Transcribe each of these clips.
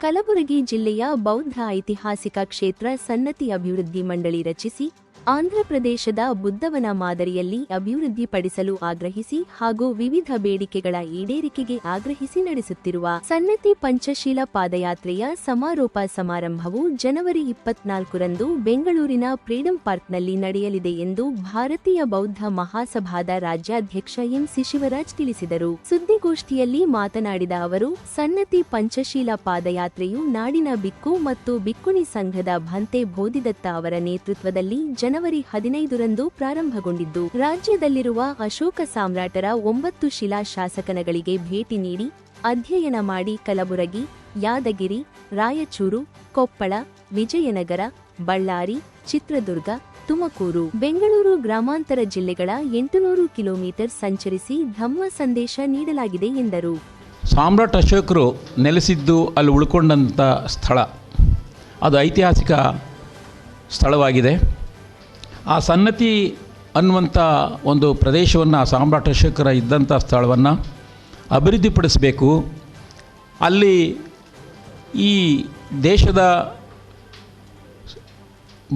ಕಲಬುರಗಿ ಜಿಲ್ಲೆಯ ಬೌದ್ಧ ಐತಿಹಾಸಿಕ ಕ್ಷೇತ್ರ ಸನ್ನತಿ ಅಭಿವೃದ್ಧಿ ಮಂಡಳಿ ರಚಿಸಿ ಆಂಧ್ರಪ್ರದೇಶದ ಬುದ್ಧವನ ಮಾದರಿಯಲ್ಲಿ ಅಭಿವೃದ್ಧಿಪಡಿಸಲು ಆಗ್ರಹಿಸಿ ಹಾಗೂ ವಿವಿಧ ಬೇಡಿಕೆಗಳ ಈಡೇರಿಕೆಗೆ ಆಗ್ರಹಿಸಿ ನಡೆಸುತ್ತಿರುವ ಸನ್ನತಿ ಪಂಚಶೀಲ ಪಾದಯಾತ್ರೆಯ ಸಮಾರೋಪ ಸಮಾರಂಭವು ಜನವರಿ ಇಪ್ಪತ್ನಾಲ್ಕರಂದು ಬೆಂಗಳೂರಿನ ಫ್ರೀಡಂ ಪಾರ್ಕ್ನಲ್ಲಿ ನಡೆಯಲಿದೆ ಎಂದು ಭಾರತೀಯ ಬೌದ್ಧ ಮಹಾಸಭಾದ ರಾಜ್ಯಾಧ್ಯಕ್ಷ ಎಂಸಿ ಶಿವರಾಜ್ ತಿಳಿಸಿದರು. ಸುದ್ದಿಗೋಷ್ಠಿಯಲ್ಲಿ ಮಾತನಾಡಿದ ಅವರು ಸನ್ನತಿ ಪಂಚಶೀಲ ಪಾದಯಾತ್ರೆಯು ನಾಡಿನ ಬಿಕ್ಕು ಮತ್ತು ಬಿಕ್ಕುಣಿ ಸಂಘದ ಭಂತೆ ಬೋಧಿದತ್ತ ಅವರ ನೇತೃತ್ವದಲ್ಲಿ ಜನವರಿ ಹದಿನೈದರಂದು ಪ್ರಾರಂಭಗೊಂಡಿದ್ದು, ರಾಜ್ಯದಲ್ಲಿರುವ ಅಶೋಕ ಸಾಮ್ರಾಟರ ಒಂಬತ್ತು ಶಿಲಾ ಶಾಸಕನಗಳಿಗೆ ಭೇಟಿ ನೀಡಿ, ಅಧ್ಯಯನ ಮಾಡಿ ಕಲಬುರಗಿ, ಯಾದಗಿರಿ, ರಾಯಚೂರು, ಕೊಪ್ಪಳ, ವಿಜಯನಗರ, ಬಳ್ಳಾರಿ, ಚಿತ್ರದುರ್ಗ, ತುಮಕೂರು, ಬೆಂಗಳೂರು ಗ್ರಾಮಾಂತರ ಜಿಲ್ಲೆಗಳ ಎಂಟುನೂರು ಕಿಲೋಮೀಟರ್ ಸಂಚರಿಸಿ ಧಮ್ಮ ಸಂದೇಶ ನೀಡಲಾಗಿದೆ ಎಂದರು. ಸಾಮ್ರಾಟ್ ಅಶೋಕರು ನೆಲೆಸಿದ್ದು ಅಲ್ಲಿ ಉಳ್ಕೊಂಡಂಥ ಸ್ಥಳ. ಅದು ಐತಿಹಾಸಿಕ ಸ್ಥಳವಾಗಿದೆ. ಆ ಸನ್ನತಿ ಅನ್ನುವಂಥ ಒಂದು ಪ್ರದೇಶವನ್ನು ಸಾಮ್ರಾಟ ಅಶೋಕರ ಇದ್ದಂಥ ಸ್ಥಳವನ್ನು ಅಭಿವೃದ್ಧಿಪಡಿಸಬೇಕು. ಅಲ್ಲಿ ಈ ದೇಶದ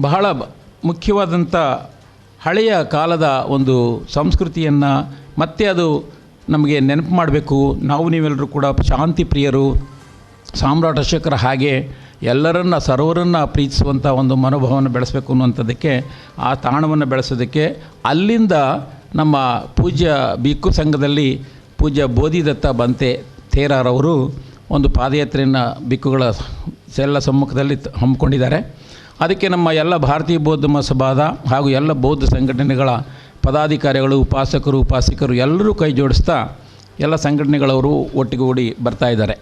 ಬಹಳ ಮುಖ್ಯವಾದಂಥ ಹಳೆಯ ಕಾಲದ ಒಂದು ಸಂಸ್ಕೃತಿಯನ್ನು ಮತ್ತೆ ಅದು ನಮಗೆ ನೆನಪು ಮಾಡಬೇಕು. ನಾವು ನೀವೆಲ್ಲರೂ ಕೂಡ ಶಾಂತಿ ಪ್ರಿಯರು ಸಾಮ್ರಾಟ ಅಶೋಕರ ಹಾಗೆ ಎಲ್ಲರನ್ನ, ಸರ್ವರನ್ನು ಪ್ರೀತಿಸುವಂಥ ಒಂದು ಮನೋಭಾವನ ಬೆಳೆಸಬೇಕು ಅನ್ನುವಂಥದ್ದಕ್ಕೆ, ಆ ತಾಣವನ್ನು ಬೆಳೆಸೋದಕ್ಕೆ ಅಲ್ಲಿಂದ ನಮ್ಮ ಪೂಜ್ಯ ಬಿಕ್ಕು ಸಂಘದಲ್ಲಿ ಪೂಜ್ಯ ಬೋಧಿದತ್ತ ಬಂತೆ ತೇರಾರವರು ಒಂದು ಪಾದಯಾತ್ರೆಯನ್ನು ಬಿಕ್ಕುಗಳ ಎಲ್ಲ ಸಮ್ಮುಖದಲ್ಲಿ ಹಮ್ಮಿಕೊಂಡಿದ್ದಾರೆ. ಅದಕ್ಕೆ ನಮ್ಮ ಎಲ್ಲ ಭಾರತೀಯ ಬೌದ್ಧ ಸಭಾದ ಹಾಗೂ ಎಲ್ಲ ಬೌದ್ಧ ಸಂಘಟನೆಗಳ ಪದಾಧಿಕಾರಿಗಳು, ಉಪಾಸಕರು, ಉಪಾಸಿಕರು ಎಲ್ಲರೂ ಕೈ ಜೋಡಿಸ್ತಾ ಎಲ್ಲ ಸಂಘಟನೆಗಳವರು ಒಟ್ಟಿಗೂಡಿ ಬರ್ತಾ ಇದ್ದಾರೆ.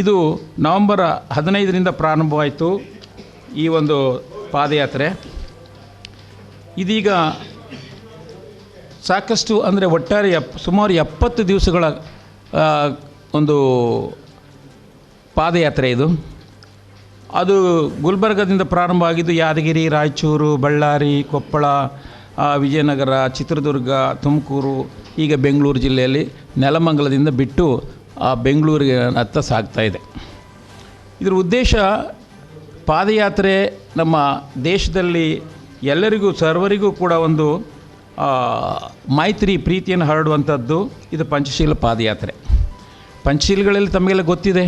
ಇದು ನವಂಬರ್ ಹದಿನೈದರಿಂದ ಪ್ರಾರಂಭವಾಯಿತು ಈ ಒಂದು ಪಾದಯಾತ್ರೆ. ಇದೀಗ ಸಾಕಷ್ಟು ಅಂದರೆ ಒಟ್ಟಾರೆ ಎಪ್, ಸುಮಾರು ಎಪ್ಪತ್ತು ದಿವಸಗಳ ಒಂದು ಪಾದಯಾತ್ರೆ ಇದು. ಅದು ಗುಲ್ಬರ್ಗದಿಂದ ಪ್ರಾರಂಭ ಆಗಿದ್ದು ಯಾದಗಿರಿ, ರಾಯಚೂರು, ಬಳ್ಳಾರಿ, ಕೊಪ್ಪಳ ವಿಜಯನಗರ, ಚಿತ್ರದುರ್ಗ, ತುಮಕೂರು, ಈಗ ಬೆಂಗಳೂರು ಜಿಲ್ಲೆಯಲ್ಲಿ ನೆಲಮಂಗಲದಿಂದ ಬಿಟ್ಟು ಆ ಬೆಂಗಳೂರಿಗೆ ಹತ್ತ ಸಾಗ್ತಾ ಇದೆ. ಇದರ ಉದ್ದೇಶ ಪಾದಯಾತ್ರೆ ನಮ್ಮ ದೇಶದಲ್ಲಿ ಎಲ್ಲರಿಗೂ, ಸರ್ವರಿಗೂ ಕೂಡ ಒಂದು ಮೈತ್ರಿ ಪ್ರೀತಿಯನ್ನು ಹರಡುವಂಥದ್ದು ಇದು ಪಂಚಶೀಲ ಪಾದಯಾತ್ರೆ. ಪಂಚಶೀಲಗಳಲ್ಲಿ ತಮಗೆಲ್ಲ ಗೊತ್ತಿದೆ.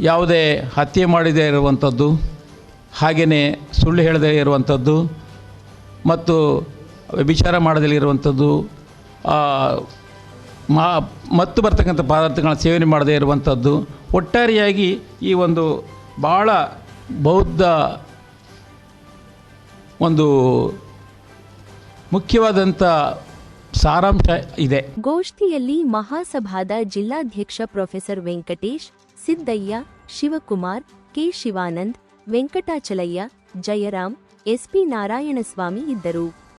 ಯಾವುದೇ ಹತ್ಯೆ ಮಾಡದೇ ಇರುವಂಥದ್ದು ಹಾಗೆಯೇ ಸುಳ್ಳು ಹೇಳದೇ ಇರುವಂಥದ್ದು, ಮತ್ತು ವಿಚಾರ ಮಾಡದೇ ಇರುವಂಥದ್ದು ಮಾ ಮತ್ತು ಬರ್ತಕ್ಕಂಥ ಪದಾರ್ಥಗಳನ್ನ ಸೇವನೆ ಮಾಡದೇ ಇರುವಂಥದ್ದು ಒಟ್ಟಾರೆಯಾಗಿ ಈ ಒಂದು ಭಾಳ ಬೌದ್ಧ ಒಂದು ಮುಖ್ಯವಾದಂಥ ಸಾರಾಂಶ ಇದೆ. ಗೋಷ್ಠಿಯಲ್ಲಿ ಮಹಾಸಭಾದ ಜಿಲ್ಲಾಧ್ಯಕ್ಷ professor Venkatesh, Siddaiah, Shivakumar, K Shivanand, Venkatachalaiah, Jayaram SP Narayanaswamy ಇದ್ದರು.